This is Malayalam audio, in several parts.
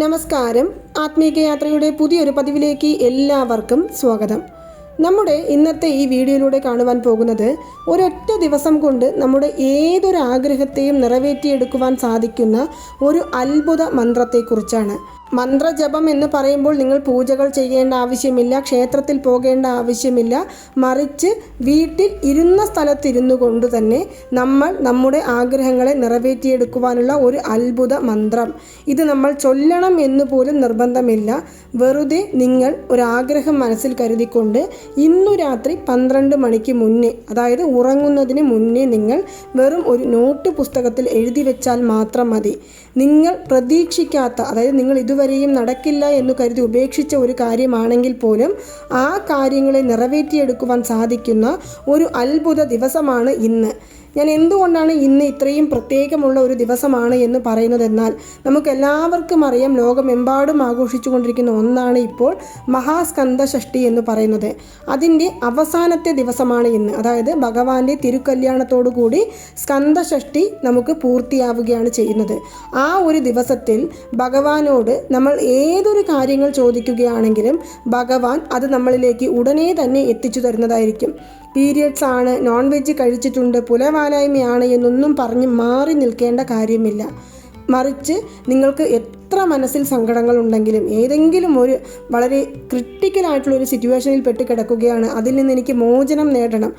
നമസ്കാരം. ആത്മീയ യാത്രയുടെ പുതിയൊരു പതിവിലേക്ക് എല്ലാവർക്കും സ്വാഗതം. നമ്മുടെ ഇന്നത്തെ ഈ വീഡിയോയിലൂടെ കാണുവാൻ പോകുന്നത് ഒരൊറ്റ ദിവസം കൊണ്ട് നമ്മുടെ ഏതൊരു ആഗ്രഹത്തെയും നിറവേറ്റിയെടുക്കുവാൻ സാധിക്കുന്ന ഒരു അത്ഭുത മന്ത്രത്തെക്കുറിച്ചാണ്. മന്ത്രജപം എന്ന് പറയുമ്പോൾ നിങ്ങൾ പൂജകൾ ചെയ്യേണ്ട ആവശ്യമില്ല ക്ഷേത്രത്തിൽ പോകേണ്ട ആവശ്യമില്ല. മറിച്ച് വീട്ടിൽ ഇരുന്ന സ്ഥലത്തിരുന്നു കൊണ്ട് തന്നെ നമ്മൾ നമ്മുടെ ആഗ്രഹങ്ങളെ നിറവേറ്റിയെടുക്കുവാനുള്ള ഒരു അത്ഭുത മന്ത്രം. ഇത് നമ്മൾ ചൊല്ലണം എന്ന് പോലും നിർബന്ധമില്ല. വെറുതെ നിങ്ങൾ ഒരാഗ്രഹം മനസ്സിൽ കരുതിക്കൊണ്ട് ഇന്നു രാത്രി പന്ത്രണ്ട് മണിക്ക് മുന്നേ അതായത് ഉറങ്ങുന്നതിന് മുന്നേ നിങ്ങൾ വെറും ഒരു നോട്ട് പുസ്തകത്തിൽ എഴുതി വെച്ചാൽ മാത്രം മതി. നിങ്ങൾ പ്രതീക്ഷിക്കാത്ത അതായത് നിങ്ങൾ ഇതുവരെയും നടക്കില്ല എന്ന് കരുതി ഉപേക്ഷിച്ച ഒരു കാര്യമാണെങ്കിൽ പോലും ആ കാര്യങ്ങളെ നിറവേറ്റിയെടുക്കുവാൻ സാധിക്കുന്ന ഒരു അത്ഭുത ദിവസമാണ് ഇന്ന്. ഞാൻ എന്തുകൊണ്ടാണ് ഇന്ന് ഇത്രയും പ്രത്യേകമുള്ള ഒരു ദിവസമാണ് എന്ന് പറയുന്നതെന്നാൽ നമുക്ക് എല്ലാവർക്കും അറിയാം ലോകമെമ്പാടും ആഘോഷിച്ചുകൊണ്ടിരിക്കുന്ന ഒന്നാണ് ഇപ്പോൾ മഹാസ്കന്ധ ഷഷ്ടി എന്ന് പറയുന്നത്. അതിന്റെ അവസാനത്തെ ദിവസമാണ് ഇന്ന്. അതായത് ഭഗവാന്റെ തിരുക്കല്യാണത്തോടു കൂടി സ്കന്ധഷഷ്ടി നമുക്ക് പൂർത്തിയാവുകയാണ് ചെയ്യുന്നത്. ആ ഒരു ദിവസത്തിൽ ഭഗവാനോട് നമ്മൾ ഏതൊരു കാര്യങ്ങൾ ചോദിക്കുകയാണെങ്കിലും ഭഗവാൻ അത് നമ്മളിലേക്ക് ഉടനെ തന്നെ എത്തിച്ചു തരുന്നതായിരിക്കും. പീരിയഡ്സ് ആണ്. നോൺ വെജ് കഴിച്ചിട്ടുണ്ട്. പുലവാലായ്മയാണ് എന്നൊന്നും പറഞ്ഞ് മാറി നിൽക്കേണ്ട കാര്യമില്ല. മറിച്ച് നിങ്ങൾക്ക് എത്ര മനസ്സിൽ സങ്കടങ്ങൾ ഉണ്ടെങ്കിലും ഏതെങ്കിലും ഒരു വളരെ ക്രിട്ടിക്കലായിട്ടുള്ള ഒരു സിറ്റുവേഷനിൽ പെട്ട് കിടക്കുകയാണ്. അതിൽ നിന്ന് എനിക്ക് മോചനം നേടണം.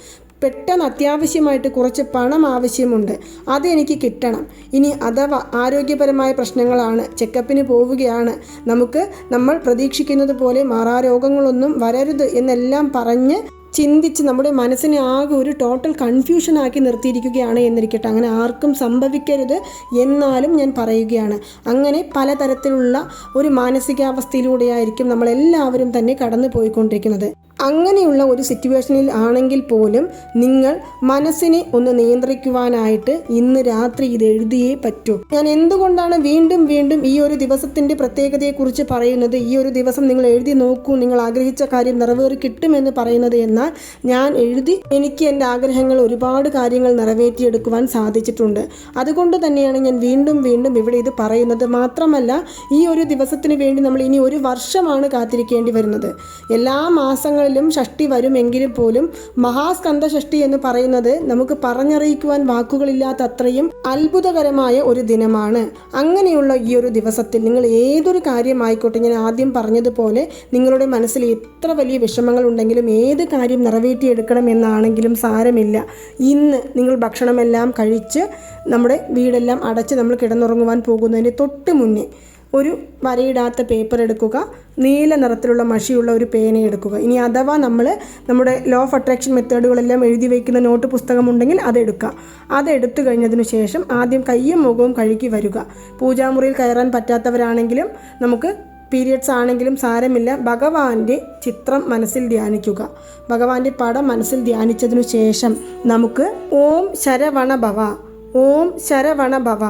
പെട്ടെന്ന് അത്യാവശ്യമായിട്ട് കുറച്ച് പണം ആവശ്യമുണ്ട്. അത് എനിക്ക് കിട്ടണം. ഇനി അഥവാ ആരോഗ്യപരമായ പ്രശ്നങ്ങളാണ്. ചെക്കപ്പിന് പോവുകയാണ്. നമുക്ക് നമ്മൾ പ്രതീക്ഷിക്കുന്നത് പോലെ മാറാരോഗങ്ങളൊന്നും വരരുത് എന്നെല്ലാം പറഞ്ഞ് ചിന്തിച്ച് നമ്മുടെ മനസ്സിനെ ആകെ ഒരു ടോട്ടൽ കൺഫ്യൂഷൻ ആക്കി നിർത്തിയിരിക്കുകയാണ് എന്നിരിക്കട്ടെ. അങ്ങനെ ആർക്കും സംഭവിക്കരുത് എന്നാലും ഞാൻ പറയുകയാണ്. അങ്ങനെ പലതരത്തിലുള്ള ഒരു മാനസികാവസ്ഥയിലൂടെയായിരിക്കും നമ്മളെല്ലാവരും തന്നെ കടന്നു പോയിക്കൊണ്ടിരിക്കുന്നത് അങ്ങനെയുള്ള ഒരു സിറ്റുവേഷനിൽ ആണെങ്കിൽ പോലും നിങ്ങൾ മനസ്സിനെ ഒന്ന് നിയന്ത്രിക്കുവാനായിട്ട് ഇന്ന് രാത്രി ഇത് എഴുതിയേ പറ്റൂ. ഞാൻ എന്തുകൊണ്ടാണ് വീണ്ടും വീണ്ടും ഈ ഒരു ദിവസത്തിന്റെ പ്രത്യേകതയെക്കുറിച്ച് പറയുന്നത്? ഈ ഒരു ദിവസം നിങ്ങൾ എഴുതി നോക്കൂ. നിങ്ങൾ ആഗ്രഹിച്ച കാര്യം നിറവേറി കിട്ടുമെന്ന് പറയുന്നത് എന്നാൽ ഞാൻ എഴുതി എനിക്ക് എന്റെ ആഗ്രഹങ്ങൾ ഒരുപാട് കാര്യങ്ങൾ നിറവേറ്റിയെടുക്കുവാൻ സാധിച്ചിട്ടുണ്ട്. അതുകൊണ്ട് തന്നെയാണ് ഞാൻ വീണ്ടും വീണ്ടും ഇവിടെ ഇത് പറയുന്നത്. മാത്രമല്ല ഈ ഒരു ദിവസത്തിന് വേണ്ടി നമ്മൾ ഇനി ഒരു വർഷമാണ് കാത്തിരിക്കേണ്ടി വരുന്നത്. എല്ലാ മാസങ്ങളിലും ഷഷ്ടി വരുമെങ്കിലും പോലും മഹാസ്കന്ധ ഷഷ്ടി എന്ന് പറയുന്നത് നമുക്ക് പറഞ്ഞറിയിക്കുവാൻ വാക്കുകളില്ലാത്ത അത്രയും അത്ഭുതകരമായ ഒരു ദിനമാണ്. അങ്ങനെയുള്ള ഈ ഒരു ദിവസത്തിൽ നിങ്ങൾ ഏതൊരു കാര്യമായിക്കോട്ടെ ഞാൻ ആദ്യം പറഞ്ഞതുപോലെ നിങ്ങളുടെ മനസ്സിൽ എത്ര വലിയ വിഷമങ്ങൾ ഉണ്ടെങ്കിലും ഏത് കാര്യം നിറവേറ്റിയെടുക്കണം എന്നാണെങ്കിലും സാരമില്ല. ഇന്ന് നിങ്ങൾ ഭക്ഷണമെല്ലാം കഴിച്ച് നമ്മുടെ വീടെല്ലാം അടച്ച് നമ്മൾ കിടന്നുറങ്ങുവാൻ പോകുന്നതിന് തൊട്ട് മുന്നേ ഒരു വരയിടാത്ത പേപ്പർ എടുക്കുക നീല നിറത്തിലുള്ള മഷിയുള്ള ഒരു പേന എടുക്കുക. ഇനി അഥവാ നമ്മൾ നമ്മുടെ ലോ ഓഫ് അട്രാക്ഷൻ മെത്തേഡുകളെല്ലാം എഴുതി വയ്ക്കുന്ന നോട്ട് പുസ്തകം ഉണ്ടെങ്കിൽ അതെടുക്കുക അതെടുത്തു കഴിഞ്ഞതിന് ശേഷം ആദ്യം കയ്യും മുഖവും കഴുകി വരിക. പൂജാമുറിയിൽ കയറാൻ പറ്റാത്തവരാണെങ്കിലും നമുക്ക് പീരിയഡ്സ് ആണെങ്കിലും സാരമില്ല. ഭഗവാന്റെ ചിത്രം മനസ്സിൽ ധ്യാനിക്കുക. ഭഗവാന്റെ പടം മനസ്സിൽ ധ്യാനിച്ചതിനു ശേഷം നമുക്ക് ഓം ശരവണ ഭവ ഓം ശരവണ ഭവ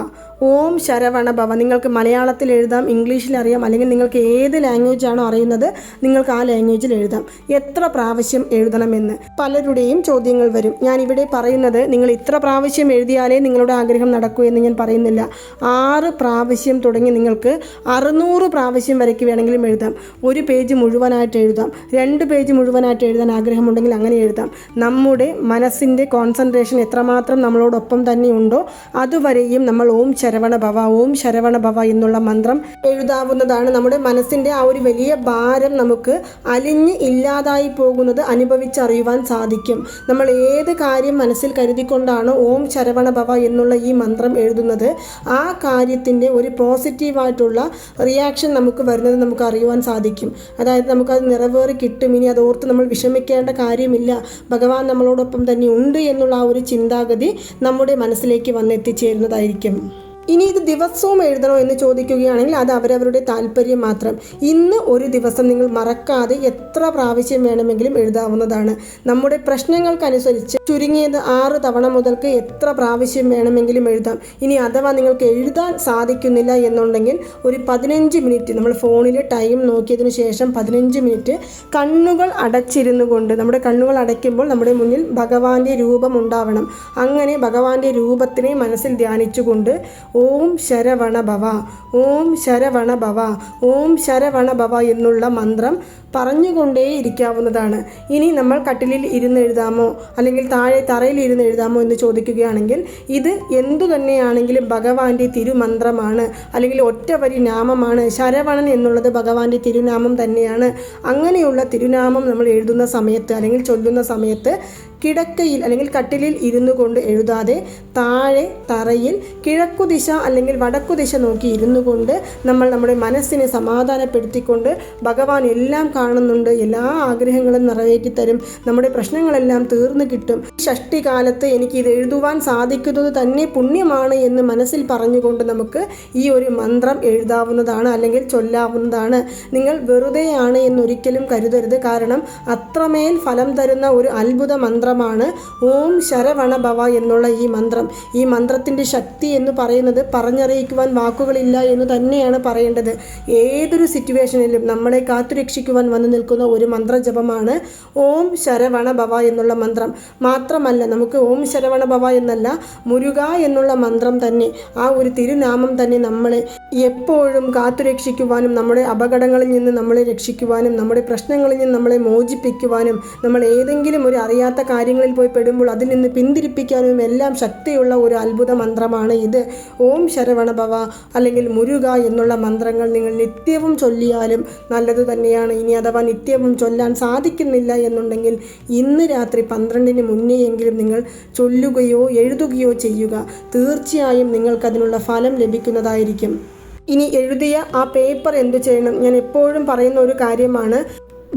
ഓം ശരവണ ഭവ. നിങ്ങൾക്ക് മലയാളത്തിൽ എഴുതാം ഇംഗ്ലീഷിൽ അറിയാം അല്ലെങ്കിൽ നിങ്ങൾക്ക് ഏത് ലാംഗ്വേജ് ആണോ അറിയുന്നത് നിങ്ങൾക്ക് ആ ലാംഗ്വേജിൽ എഴുതാം. എത്ര പ്രാവശ്യം എഴുതണമെന്ന് പലരുടെയും ചോദ്യങ്ങൾ വരും. ഞാൻ ഇവിടെ പറയുന്നത് നിങ്ങൾ ഇത്ര പ്രാവശ്യം എഴുതിയാലേ നിങ്ങളുടെ ആഗ്രഹം നടക്കൂ എന്ന് ഞാൻ പറയുന്നില്ല. ആറ് പ്രാവശ്യം തുടങ്ങി നിങ്ങൾക്ക് അറുന്നൂറ് പ്രാവശ്യം വരയ്ക്ക് വേണമെങ്കിലും എഴുതാം. ഒരു പേജ് മുഴുവനായിട്ട് എഴുതാം. രണ്ട് പേജ് മുഴുവനായിട്ട് എഴുതാൻ ആഗ്രഹമുണ്ടെങ്കിൽ അങ്ങനെ എഴുതാം. നമ്മുടെ മനസ്സിന്റെ കോൺസെൻട്രേഷൻ എത്രമാത്രം നമ്മളോടൊപ്പം തന്നെ ഉണ്ടോ അതുവരെയും നമ്മൾ ഓം ഭവ ഓം ശരവണ ഭവ എന്നുള്ള മന്ത്രം എഴുതാവുന്നതാണ്. നമ്മുടെ മനസ്സിന്റെ ആ ഒരു വലിയ ഭാരം നമുക്ക് അലിഞ്ഞ് ഇല്ലാതായി പോകുന്നത് അനുഭവിച്ചറിയുവാൻ സാധിക്കും. നമ്മൾ ഏത് കാര്യം മനസ്സിൽ കരുതിക്കൊണ്ടാണ് ഓം ശരവണ ഭവ എന്നുള്ള ഈ മന്ത്രം എഴുതുന്നത്? ആ കാര്യത്തിന്റെ ഒരു പോസിറ്റീവായിട്ടുള്ള റിയാക്ഷൻ നമുക്ക് വരുന്നത് നമുക്ക് അറിയുവാൻ സാധിക്കും. അതായത് നമുക്കത് നിറവേറി കിട്ടും. ഇനി അതോർത്ത് നമ്മൾ വിഷമിക്കേണ്ട കാര്യമില്ല. ഭഗവാൻ നമ്മളോടൊപ്പം തന്നെ ഉണ്ട് എന്നുള്ള ആ ഒരു ചിന്താഗതി നമ്മുടെ മനസ്സിലേക്ക് വന്നെത്തിച്ചേരുന്നതായിരിക്കും. ഇനി ഇത് ദിവസവും എഴുതണോ എന്ന് ചോദിക്കുകയാണെങ്കിൽ അത് അവരവരുടെ താല്പര്യം മാത്രം. ഇന്ന് ഒരു ദിവസം നിങ്ങൾ മറക്കാതെ എത്ര പ്രാവശ്യം വേണമെങ്കിലും എഴുതാവുന്നതാണ്. നമ്മുടെ പ്രശ്നങ്ങൾക്കനുസരിച്ച് ചുരുങ്ങിയത് ആറ് തവണ മുതൽക്ക് എത്ര പ്രാവശ്യം വേണമെങ്കിലും എഴുതാം. ഇനി അഥവാ നിങ്ങൾക്ക് എഴുതാൻ സാധിക്കുന്നില്ല എന്നുണ്ടെങ്കിൽ ഒരു പതിനഞ്ച് മിനിറ്റ് നമ്മൾ ഫോണിൽ ടൈം നോക്കിയതിന് ശേഷം പതിനഞ്ച് മിനിറ്റ് കണ്ണുകൾ അടച്ചിരുന്നു കൊണ്ട് നമ്മുടെ കണ്ണുകൾ അടയ്ക്കുമ്പോൾ നമ്മുടെ മുന്നിൽ ഭഗവാന്റെ രൂപം ഉണ്ടാവണം. അങ്ങനെ ഭഗവാന്റെ രൂപത്തിനെ മനസ്സിൽ ധ്യാനിച്ചുകൊണ്ട് ഓം ശരവണ ഭവ ഓം ശരവണ ഭവ ഓം ശരവണ ഭവ എന്നുള്ള മന്ത്രം പറഞ്ഞുകൊണ്ടേ ഇരിക്കാവുന്നതാണ്. ഇനി നമ്മൾ കട്ടിലിൽ ഇരുന്ന് എഴുതാമോ? അല്ലെങ്കിൽ താഴെ തറയിൽ ഇരുന്ന് എഴുതാമോ എന്ന് ചോദിക്കുകയാണെങ്കിൽ ഇത് എന്തു തന്നെയാണെങ്കിലും ഭഗവാന്റെ തിരുമന്ത്രമാണ്. അല്ലെങ്കിൽ ഒറ്റ വരി നാമമാണ്. ശരവണൻ എന്നുള്ളത് ഭഗവാന്റെ തിരുനാമം തന്നെയാണ്. അങ്ങനെയുള്ള തിരുനാമം നമ്മൾ എഴുതുന്ന സമയത്ത് അല്ലെങ്കിൽ ചൊല്ലുന്ന സമയത്ത് കിടക്കയിൽ അല്ലെങ്കിൽ കട്ടിലിൽ ഇരുന്നു കൊണ്ട് എഴുതാതെ താഴെ തറയിൽ കിഴക്കുദിശ അല്ലെങ്കിൽ വടക്കുദിശ നോക്കി ഇരുന്നു കൊണ്ട് നമ്മൾ നമ്മുടെ മനസ്സിനെ സമാധാനപ്പെടുത്തിക്കൊണ്ട് ഭഗവാൻ എല്ലാം കാണുന്നുണ്ട്. എല്ലാ ആഗ്രഹങ്ങളും നിറവേറ്റി തരും. നമ്മുടെ പ്രശ്നങ്ങളെല്ലാം തീർന്നു കിട്ടും. ഷഷ്ടി കാലത്ത് എനിക്ക് ഇത് എഴുതുവാൻ സാധിക്കുന്നത് തന്നെ പുണ്യമാണ് എന്ന് മനസ്സിൽ പറഞ്ഞുകൊണ്ട് നമുക്ക് ഈ ഒരു മന്ത്രം എഴുതാവുന്നതാണ് അല്ലെങ്കിൽ ചൊല്ലാവുന്നതാണ്. നിങ്ങൾ വെറുതെയാണ് എന്നൊരിക്കലും കരുതരുത്. കാരണം അത്രമേൽ ഫലം തരുന്ന ഒരു അത്ഭുത മന്ത്രമാണ് ഓം ശരവണ ഭവ എന്നുള്ള ഈ മന്ത്രം. ഈ മന്ത്രത്തിന്റെ ശക്തി എന്ന് പറയുന്നത് പറഞ്ഞറിയിക്കുവാൻ വാക്കുകളില്ല എന്ന് തന്നെയാണ് പറയേണ്ടത്. ഏതൊരു സിറ്റുവേഷനിലും നമ്മളെ കാത്തുരക്ഷിക്കുവാൻ വന്നു നിൽക്കുന്ന ഒരു മന്ത്രജപമാണ് ഓം ശരവണ ഭവ എന്നുള്ള മന്ത്രം. മാത്രമല്ല നമുക്ക് ഓം ശരവണ ഭവ എന്നല്ല മുരുക എന്നുള്ള മന്ത്രം തന്നെ ആ ഒരു തിരുനാമം തന്നെ നമ്മളെ എപ്പോഴും കാത്തുരക്ഷിക്കുവാനും നമ്മുടെ അപകടങ്ങളിൽ നിന്ന് നമ്മളെ രക്ഷിക്കുവാനും നമ്മുടെ പ്രശ്നങ്ങളിൽ നിന്ന് നമ്മളെ മോചിപ്പിക്കുവാനും നമ്മൾ ഏതെങ്കിലും ഒരു അറിയാത്ത കാര്യങ്ങളിൽ പോയി പെടുമ്പോൾ അതിൽ നിന്ന് പിന്തിരിപ്പിക്കാനും എല്ലാം ശക്തിയുള്ള ഒരു അത്ഭുത മന്ത്രമാണ് ഇത്. ഓം ശരവണഭവ അല്ലെങ്കിൽ മുരുക എന്നുള്ള മന്ത്രങ്ങൾ നിങ്ങൾ നിത്യവും ചൊല്ലിയാലും നല്ലത് തന്നെയാണ്. ഇനി അഥവാ നിത്യവും ചൊല്ലാൻ സാധിക്കുന്നില്ല എന്നുണ്ടെങ്കിൽ ഇന്ന് രാത്രി പന്ത്രണ്ടിന് മുന്നേയെങ്കിലും നിങ്ങൾ ചൊല്ലുകയോ എഴുതുകയോ ചെയ്യുക. തീർച്ചയായും നിങ്ങൾക്കതിനുള്ള ഫലം ലഭിക്കുന്നതായിരിക്കും. ഇനി എഴുതിയ ആ പേപ്പർ എന്തു ചെയ്യണം? ഞാൻ എപ്പോഴും പറയുന്ന ഒരു കാര്യമാണ്.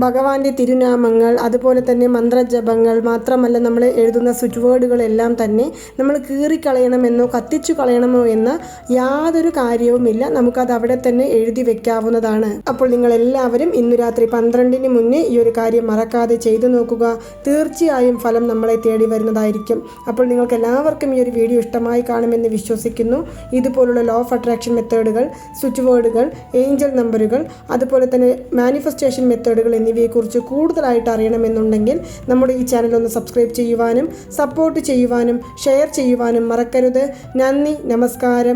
ഭഗവാന്റെ തിരുനാമങ്ങൾ അതുപോലെ തന്നെ മന്ത്രജപങ്ങൾ മാത്രമല്ല നമ്മൾ എഴുതുന്ന സ്വിച്ച് വേർഡുകളെല്ലാം തന്നെ നമ്മൾ കീറിക്കളയണമെന്നോ കത്തിച്ചു കളയണമോ എന്ന യാതൊരു കാര്യവുമില്ല. നമുക്കത് അവിടെ തന്നെ എഴുതി വെക്കാവുന്നതാണ്. അപ്പോൾ നിങ്ങൾ എല്ലാവരും ഇന്ന് രാത്രി പന്ത്രണ്ടിന് മുന്നേ ഈ ഒരു കാര്യം മറക്കാതെ ചെയ്തു നോക്കുക. തീർച്ചയായും ഫലം നമ്മളെ തേടി വരുന്നതായിരിക്കും. അപ്പോൾ നിങ്ങൾക്ക് എല്ലാവർക്കും ഈ ഒരു വീഡിയോ ഇഷ്ടമായി കാണുമെന്ന് വിശ്വസിക്കുന്നു. ഇതുപോലുള്ള ലോ ഓഫ് അട്രാക്ഷൻ മെത്തേഡുകൾ സ്വിച്ച് വേർഡുകൾ ഏഞ്ചൽ നമ്പറുകൾ അതുപോലെ തന്നെ മാനിഫെസ്റ്റേഷൻ മെത്തേഡുകൾ എന്നിവയെക്കുറിച്ച് കൂടുതലായിട്ട് അറിയണമെന്നുണ്ടെങ്കിൽ നമ്മുടെ ഈ ചാനൽ ഒന്ന് സബ്സ്ക്രൈബ് ചെയ്യുവാനും സപ്പോർട്ട് ചെയ്യുവാനും ഷെയർ ചെയ്യുവാനും മറക്കരുത്. നന്ദി നമസ്കാരം.